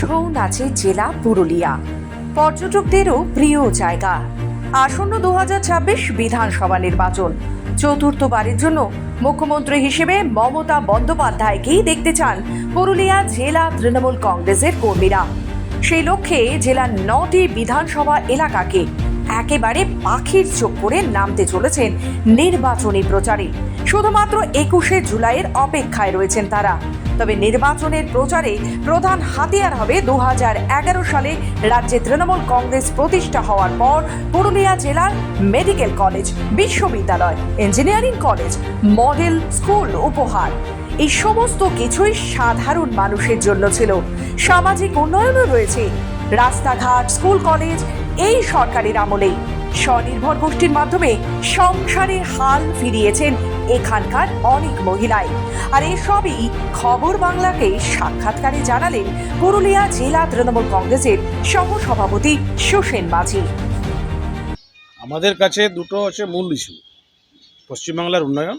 ছৌ নাচে জেলা পুরুলিয়া। পর্যটকদেরও প্রিয় জায়গা। আসন্ন দুহাজার ছাব্বিশ বিধানসভা নির্বাচন। চতুর্থবারের জন্য মুখ্যমন্ত্রী হিসেবে মমতা বন্দ্যোপাধ্যায়কেই দেখতে চান পুরুলিয়া জেলা তৃণমূল কংগ্রেসের কর্মীরা। সেই লক্ষ্যে জেলার নটি বিধানসভা এলাকাকে একেবারে পাখির চোখ করে নামতে চলেছেন নির্বাচনী প্রচারে। শুধুমাত্র একুশে জুলাইয়ের অপেক্ষায় রয়েছেন তারা। তবে নির্বাচনের প্রচারে প্রধান হাতিয়ার হবে দু হাজার এগারো সালে রাজ্যে তৃণমূল কংগ্রেস প্রতিষ্ঠা হওয়ার পর পুরুলিয়া জেলার মেডিকেল কলেজ, বিশ্ববিদ্যালয়, ইঞ্জিনিয়ারিং কলেজ, মডেল স্কুল উপহার। এই সমস্ত কিছুই সাধারণ মানুষের জন্য ছিল। সামাজিক উন্নয়নও রয়েছে। রাস্তাঘাট, স্কুল কলেজ, এই সরকারের আমলেই। স্বনির্ভর গোষ্ঠীর মাধ্যমে সংসারে হাল ফিরিয়েছেন এখানকার অনেক মহিলাই। আর এসবই খবর বাংলাকে সাক্ষাৎকারে জানালেন পুরুলিয়া জেলা তৃণমূল কংগ্রেসের সহসভাপতি সুসেন মাঝি। আমাদের কাছে দুটো হচ্ছে মূল ইস্যু পশ্চিমবাংলার উন্নয়ন,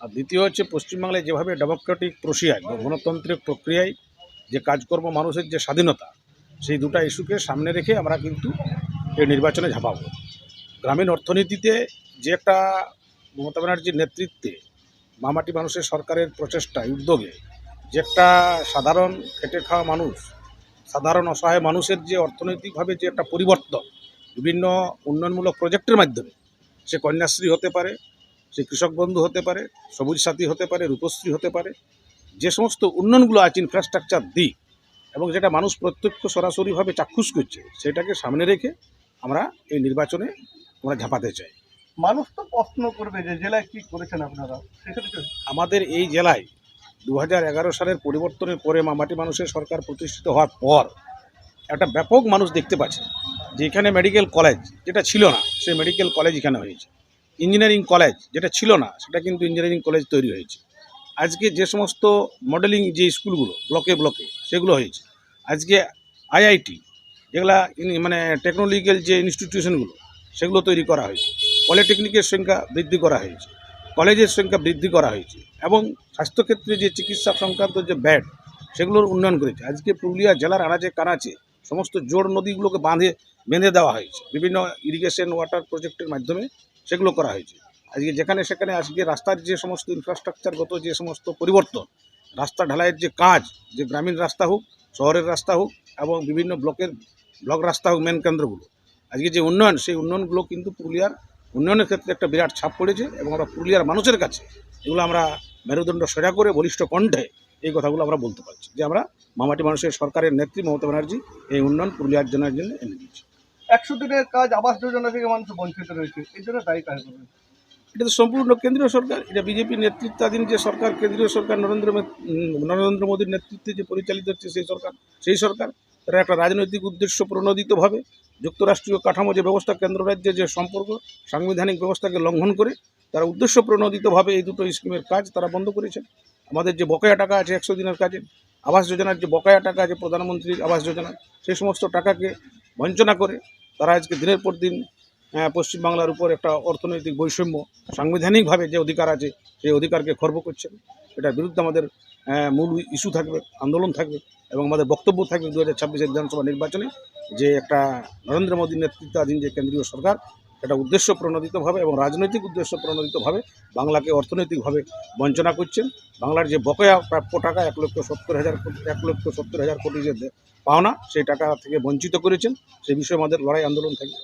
আর দ্বিতীয় হচ্ছে পশ্চিমবাংলায় যেভাবে ডেমোক্রেটিক প্রক্রিয়ায় বা গণতান্ত্রিক প্রক্রিয়ায় যে কাজকর্ম, মানুষের যে স্বাধীনতা, সেই দুটো ইস্যুকে সামনে রেখে আমরা কিন্তু এই নির্বাচনে ঝাঁপাবো। গ্রামীণ অর্থনীতিতে যে একটা মমতা ব্যানার্জির নেতৃত্বে মামাটি মানুষের সরকারের প্রচেষ্টায় উদ্যোগে যে একটা সাধারণ খেটে খাওয়া মানুষ, সাধারণ অসহায় মানুষের যে অর্থনৈতিকভাবে যে একটা পরিবর্তন, বিভিন্ন উন্নয়নমূলক প্রজেক্টের মাধ্যমে, সে কন্যাশ্রী হতে পারে, সে কৃষক বন্ধু হতে পারে, সবুজ সাথী হতে পারে, রূপশ্রী হতে পারে, যে সমস্ত উন্নয়নগুলো আছে ইনফ্রাস্ট্রাকচার দিক এবং যেটা মানুষ প্রত্যক্ষ সরাসরিভাবে চাক্ষুষ করছে, সেটাকে সামনে রেখে আমরা এই নির্বাচনে আমরা ঝাঁপাতে চাই মানুষ তো প্রশ্ন করবে যে জেলায় কি করেছেন আপনারা? সেক্ষেত্রে আমাদের এই জেলায় দু এগারো সালের পরিবর্তনের পরে মামাটি মানুষের সরকার প্রতিষ্ঠিত হওয়ার পর একটা ব্যাপক মানুষ দেখতে পাচ্ছে যে এখানে মেডিকেল কলেজ যেটা ছিল না সেই মেডিকেল কলেজ এখানে হয়েছে। ইঞ্জিনিয়ারিং কলেজ যেটা ছিল না সেটা কিন্তু ইঞ্জিনিয়ারিং কলেজ তৈরি হয়েছে। আজকে যে সমস্ত মডেলিং যে স্কুলগুলো ব্লকে ব্লকে সেগুলো হয়েছে। আজকে আইআইটি যেগুলা মানে টেকনোলজিক্যাল যে ইনস্টিটিউশনগুলো সেগুলো তৈরি করা হয়েছে। পলিটেকনিকের সংখ্যা বৃদ্ধি করা হয়েছে। কলেজের সংখ্যা বৃদ্ধি করা হয়েছে এবং স্বাস্থ্যক্ষেত্রে যে চিকিৎসা সংক্রান্ত যে ব্যাড, সেগুলোর উন্নয়ন করেছে। আজকে পুরুলিয়া জেলার আনাচে কানাচে সমস্ত জোড় নদীগুলোকে বাঁধে, বেঁধে দেওয়া হয়েছে। বিভিন্ন ইরিগেশন ওয়াটার প্রজেক্টের মাধ্যমে সেগুলো করা হয়েছে। আজকে যেখানে সেখানে আজকে রাস্তার যে সমস্ত ইনফ্রাস্ট্রাকচারগত যে সমস্ত পরিবর্তন, রাস্তা ঢালাইয়ের যে কাজ, যে গ্রামীণ রাস্তা হোক, শহরের রাস্তা হোক এবং বিভিন্ন ব্লকের, ব্লক রাস্তা হোক মেন কেন্দ্রগুলো আজকে যে উন্নয়ন সেই উন্নয়নগুলো কিন্তু পুরুলিয়ার উন্নয়নের ক্ষেত্রে একটা বিরাট ছাপ পড়েছে এবং আমরা পুরুলিয়ার মানুষের কাছে এগুলো আমরা মেরুদণ্ড সোজা করে বলিষ্ঠ কণ্ঠে এই কথাগুলো আমরা বলতে পারছি যে আমরা মামাটি মানুষের সরকারের নেত্রী মমতা ব্যানার্জি এই উন্নয়ন পুরুলিয়ার জনের জন্য এনে দিয়েছে। একশো দিনের কাজ আবাস যোজনা থেকে মানুষ বঞ্চিত রয়েছে এই জন্য দায়ী কাজ করবে এটা তো সম্পূর্ণ কেন্দ্রীয় সরকার এটা বিজেপি নেতৃত্বাধীন যে সরকার কেন্দ্রীয় সরকার নরেন্দ্র নরেন্দ্র মোদীর নেতৃত্বে যে পরিচালিত হচ্ছে সেই সরকার সেই সরকার। তারা একটা রাজনৈতিক উদ্দেশ্য প্রণোদিতভাবে যুক্তরাষ্ট্রীয় কাঠামো যে ব্যবস্থা, কেন্দ্র রাজ্যের যে সম্পর্ক, সাংবিধানিক ব্যবস্থাকে লঙ্ঘন করে তারা উদ্দেশ্য প্রণোদিতভাবে এই দুটো স্কিমের কাজ তারা বন্ধ করেছেন। আমাদের যে বকেয়া টাকা আছে একশো দিনের কাজে, আবাস যোজনার যে বকেয়া টাকা আছে প্রধানমন্ত্রীর আবাস যোজনা সেই সমস্ত টাকাকে বঞ্চনা করে তারা আজকে দিনের পর দিন পশ্চিমবাংলার উপর একটা অর্থনৈতিক বৈষম্য সাংবিধানিকভাবে যে অধিকার আছে, সেই অধিকারকে খর্ব করছেন। এটার বিরুদ্ধে আমাদের মূল ইস্যু থাকবে, আন্দোলন থাকবে এবং আমাদের বক্তব্য থাকবে দু হাজার ছাব্বিশের বিধানসভা নির্বাচনে যে একটা নরেন্দ্র মোদীর নেতৃত্বাধীন যে কেন্দ্রীয় সরকার এটা উদ্দেশ্য প্রণোদিতভাবে এবং রাজনৈতিক উদ্দেশ্য প্রণোদিতভাবে বাংলাকে অর্থনৈতিকভাবে বঞ্চনা করছেন। বাংলার যে বকেয়া প্রাপ্য টাকা, এক লক্ষ সত্তর হাজার কোটি, এক লক্ষ সত্তর হাজার কোটি যে পাওনা, সেই টাকা থেকে বঞ্চিত করেছেন। সেই বিষয়ে আমাদের লড়াই আন্দোলন থাকবে।